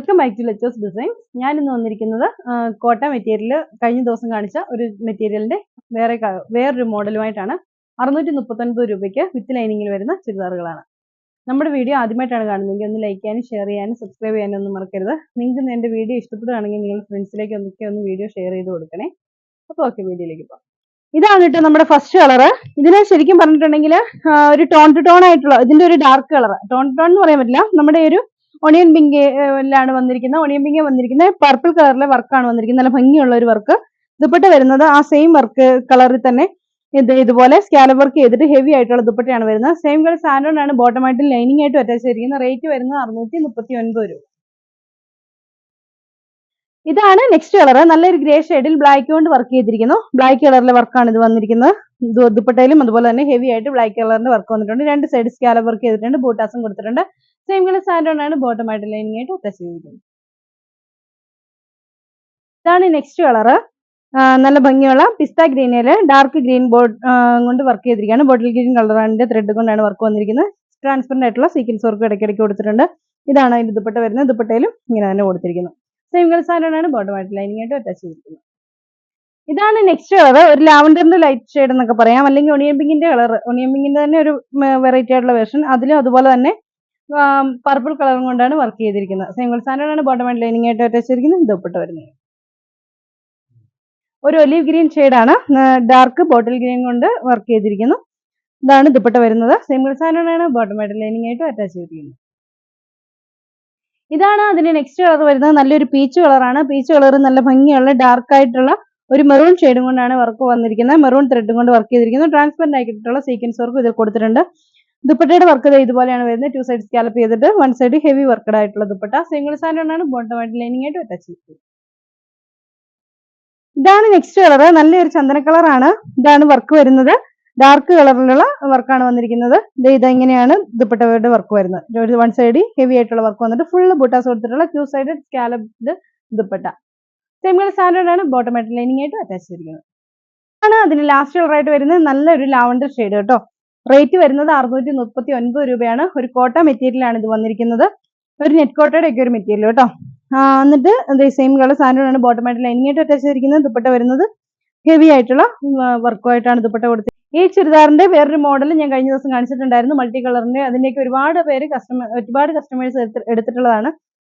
Welcome back to ലെച്ചേഴ്സ് design ഞാൻ ഇന്ന് വന്നിരിക്കുന്നത് കോട്ട മെറ്റീരിയൽ കഴിഞ്ഞ ദിവസം കാണിച്ച ഒരു മെറ്റീരിയലിന്റെ വേറെ വേറൊരു മോഡലുമായിട്ടാണ്. അറുന്നൂറ്റി മുപ്പത്തൊൻപത് രൂപയ്ക്ക് വിത്ത് ലൈനിങ്ങിൽ വരുന്ന ചുരിദാറുകളാണ്. നമ്മുടെ വീഡിയോ ആദ്യമായിട്ടാണ് കാണുന്നതെങ്കിൽ ഒന്ന് ലൈക്ക് ചെയ്യാനും ഷെയർ ചെയ്യാനും സബ്സ്ക്രൈബ് ചെയ്യാനും ഒന്നും മറക്കരുത്. നിങ്ങൾക്ക് എന്റെ വീഡിയോ ഇഷ്ടപ്പെടുകയാണെങ്കിൽ നിങ്ങൾ ഫ്രണ്ട്സിലേക്ക് ഒന്നൊക്കെ ഒന്ന് വീഡിയോ ഷെയർ ചെയ്ത് കൊടുക്കണേ. അപ്പോൾ ഓക്കെ വീഡിയോയിലേക്ക് പോകാം. ഇതാണ് കേട്ടോ നമ്മുടെ ഫസ്റ്റ് കളർ ഇതിന് ശരിക്കും പറഞ്ഞിട്ടുണ്ടെങ്കിൽ ഒരു ടോൺ ടു ടോൺ ആയിട്ടുള്ള ഇതിന്റെ ഒരു dark colour tone two tone എന്ന് പറയാൻ പറ്റില്ല. നമ്മുടെ ഒരു ഒണിയൻ പിങ്കിലാണ് വന്നിരിക്കുന്നത്. ഒണിയൻ പിങ്ക് വന്നിരിക്കുന്നത് പർപ്പിൾ കളറിലെ വർക്കാണ് വന്നിരിക്കുന്നത്. നല്ല ഭംഗിയുള്ള ഒരു വർക്ക് ദുപ്പട്ട വരുന്നത് ആ സെയിം വർക്ക് കളറിൽ തന്നെ ഇത് ഇതുപോലെ സ്കാലർ വർക്ക് ചെയ്തിട്ട് ഹെവി ആയിട്ടുള്ള ദുപ്പട്ടയാണ് വരുന്നത്. സെയിം കളർ സാൻഡോൺ ആണ് ബോട്ടം ആയിട്ട് ലൈനിങ് ആയിട്ട് അറ്റാച്ച് ചെയ്തിരിക്കുന്നത്. റേറ്റ് വരുന്നത് അറുന്നൂറ്റി മുപ്പത്തി ഒൻപത് രൂപ. ഇതാണ് നെക്സ്റ്റ് കളർ നല്ലൊരു ഗ്രേ ഷെയ്ഡിൽ ബ്ലാക്ക് കൊണ്ട് വർക്ക് ചെയ്തിരിക്കുന്നു. ബ്ലാക്ക് കളറിലെ വർക്കാണ് ഇത് വന്നിരിക്കുന്നത്. ദുപ്പട്ടയിലും അതുപോലെ തന്നെ ഹെവി ആയിട്ട് ബ്ലാക്ക് കളറിന്റെ വർക്ക് വന്നിട്ടുണ്ട്. രണ്ട് സൈഡ് സ്കാലർ വർക്ക് ചെയ്തിട്ടുണ്ട്. ബൂട്ടാസും കൊടുത്തിട്ടുണ്ട്. സെയിം കളർ സാൻഡ് ആണ് ബോട്ടം ആയിട്ട് ലൈനിങ് ആയിട്ട് അറ്റാച്ച് ചെയ്തിരിക്കുന്നത്. ഇതാണ് നെക്സ്റ്റ് കളർ നല്ല ഭംഗിയുള്ള പിസ്ത ഗ്രീനിൽ ഡാർക്ക് ഗ്രീൻ ബോർഡ് കൊണ്ട് വർക്ക് ചെയ്തിരിക്കുകയാണ്. ബോട്ടിൽ ഗ്രീൻ കളറിന്റെ ത്രെഡ് കൊണ്ടാണ് വർക്ക് വന്നിരിക്കുന്നത്. ട്രാൻസ്പെറന്റ് ആയിട്ടുള്ള സീക്വൻസ് വർക്ക് ഇടയ്ക്കിടയ്ക്ക് കൊടുത്തിട്ടുണ്ട്. ഇതാണ് അതിന്റെ ദുപ്പട്ട വരുന്നത്. ദുപ്പട്ടയിലും ഇങ്ങനെ തന്നെ കൊടുത്തിരിക്കുന്നു. സെയിം കളർ സാൻഡോൺ ആണ് ബോട്ടം ആയിട്ട് ലൈനിങ് ആയിട്ട് അറ്റാച്ച് ചെയ്തിരിക്കുന്നത്. ഇതാണ് നെക്സ്റ്റ് കളർ ഒരു ലാവൻഡറിന്റെ ലൈറ്റ് ഷെയ്ഡ് എന്നൊക്കെ പറയാം. അല്ലെങ്കിൽ ഒണിയൻ പിങ്കിന്റെ കളർ ഒണിയൻ പിങ്കിന്റെ തന്നെ ഒരു വെറൈറ്റി ആയിട്ടുള്ള വേർഷൻ അതിലും അതുപോലെ തന്നെ പർപ്പിൾ കളറും കൊണ്ടാണ് വർക്ക് ചെയ്തിരിക്കുന്നത്. സിംഗിൾ സ്റ്റാൻഡേർഡ് ആണ് ബോട്ടം ആൻഡ് ലൈനിങ് ആയിട്ട് അറ്റാച്ച് ചെയ്തിരിക്കുന്നത് വരുന്നത്. ഒരു ഒലീവ് ഗ്രീൻ ആണ്. ഡാർക്ക് ബോട്ടിൽ ഗ്രീൻ കൊണ്ട് വർക്ക് ചെയ്തിരിക്കുന്നു. ഇതാണ് ദുപ്പട്ട വരുന്നത്. സിംഗിൾ സ്റ്റാൻഡേർഡ് ആണ് ബോട്ടം ആൻഡ് ലൈനിങ് ആയിട്ട് അറ്റാച്ച് ചെയ്തിരിക്കുന്നത്. ഇതാണ് അതിന്റെ നെക്സ്റ്റ് കളർ വരുന്നത്. നല്ലൊരു പീച്ച് കളറാണ് പീച്ച് കളർ നല്ല ഭംഗിയുള്ള ഡാർക്ക് ആയിട്ടുള്ള ഒരു മെറൂൺ ഷെയ്ഡും കൊണ്ടാണ് വർക്ക് വന്നിരിക്കുന്നത്. മെറൂൺ ത്രെഡും കൊണ്ട് വർക്ക് ചെയ്തിരിക്കുന്നത് ട്രാൻസ്പെറന്റ് ആയിട്ടുള്ള സീക്വൻസ് വർക്ക് ഇതിൽ കൊടുത്തിട്ടുണ്ട്. ദുപ്പട്ടയുടെ വർക്ക് ഇതുപോലെയാണ് വരുന്നത്. ടു സൈഡ് സ്കാലപ്പ് ചെയ്തിട്ട് വൺ സൈഡ് ഹെവി വർക്കഡ് ആയിട്ടുള്ള ദുപ്പട്ട. സിംഗിൾ സാൻഡ് ആണ് ബോട്ടം ലൈനിങ് ആയിട്ട് അറ്റാച്ച് ചെയ്തിരിക്കുന്നത് ഇതാണ് നെക്സ്റ്റ് കളർ നല്ലൊരു ചന്ദന കളറാണ് ഇതാണ് വർക്ക് വരുന്നത്. ഡാർക്ക് കളറിലുള്ള വർക്കാണ് വന്നിരിക്കുന്നത്. ദേ ഇതെങ്ങനെയാണ് ദുപ്പട്ടയുടെ വർക്ക് വരുന്നത്. ഒരു വൺ സൈഡ് ഹെവി ആയിട്ടുള്ള വർക്ക് വന്നിട്ട് ഫുള്ള് ബുട്ടാസ് കൊടുത്തിട്ടുള്ള two side scalloped dupatta. Colour standard ആണ് ബോട്ടമായിട്ട് ലൈനിങ് ആയിട്ട് അറ്റാച്ച് ചെയ്തിരിക്കുന്നത്. ആണ് അതിന് ലാസ്റ്റ് കളറായിട്ട് വരുന്നത്. നല്ലൊരു ലാവണ്ടർ ഷെയ്ഡ് കേട്ടോ. റേറ്റ് വരുന്നത് അറുന്നൂറ്റി മുപ്പത്തി ഒൻപത് രൂപയാണ്. ഒരു കോട്ട മെറ്റീരിയലാണ് ഇത് വന്നിരിക്കുന്നത്. ഒരു നെറ്റ് കോട്ടയുടെ ഒക്കെ ഒരു മെറ്റീരിയൽ കേട്ടോ. എന്നിട്ട് എന്നിട്ട് സെയിം കളർ സാധനമാണ് ബോട്ടമായിട്ട് ബോട്ടം ആയിട്ട് ലൈനിങ് ആയിട്ട് അറ്റാച്ച് ചെയ്തിരിക്കുന്നത്. ദുപ്പട്ട വരുന്നത് ഹെവി ആയിട്ടുള്ള വർക്കുമായിട്ടാണ് ദുപ്പട്ട കൊടുത്തത് ഈ ചുരിദാറിന്റെ വേറൊരു മോഡൽ ഞാൻ കഴിഞ്ഞ ദിവസം കാണിച്ചിട്ടുണ്ടായിരുന്നു. മൾട്ടി കളറിന്റെ അതിന്റെയൊക്കെ ഒരുപാട് പേര് കസ്റ്റമർ ഒരുപാട് കസ്റ്റമേഴ്സ് എടുത്തിട്ടുള്ളതാണ്.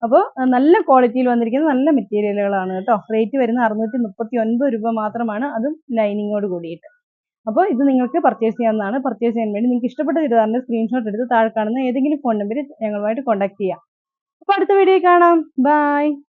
അപ്പോൾ നല്ല ക്വാളിറ്റിയിൽ വന്നിരിക്കുന്ന നല്ല മെറ്റീരിയലുകളാണ് കേട്ടോ. റേറ്റ് വരുന്ന അറുന്നൂറ്റി മുപ്പത്തി ഒൻപത് രൂപ മാത്രമാണ്. അതും ലൈനിങ്ങോട് കൂടിയിട്ട്. അപ്പോൾ ഇത് നിങ്ങൾക്ക് പർച്ചേസ് ചെയ്യാവുന്നതാണ്. പർച്ചേസ് ചെയ്യാൻ വേണ്ടി നിങ്ങൾക്ക് ഇഷ്ടപ്പെട്ട ചുരിദാറിന്റെ സ്ക്രീൻഷോട്ട് എടുത്ത് താഴെ കാണുന്ന ഏതെങ്കിലും ഫോൺ നമ്പറിൽ ഞങ്ങളുമായിട്ട് കോൺടാക്ട് ചെയ്യാം. അപ്പോൾ അടുത്ത വീഡിയോ കാണാം. ബൈ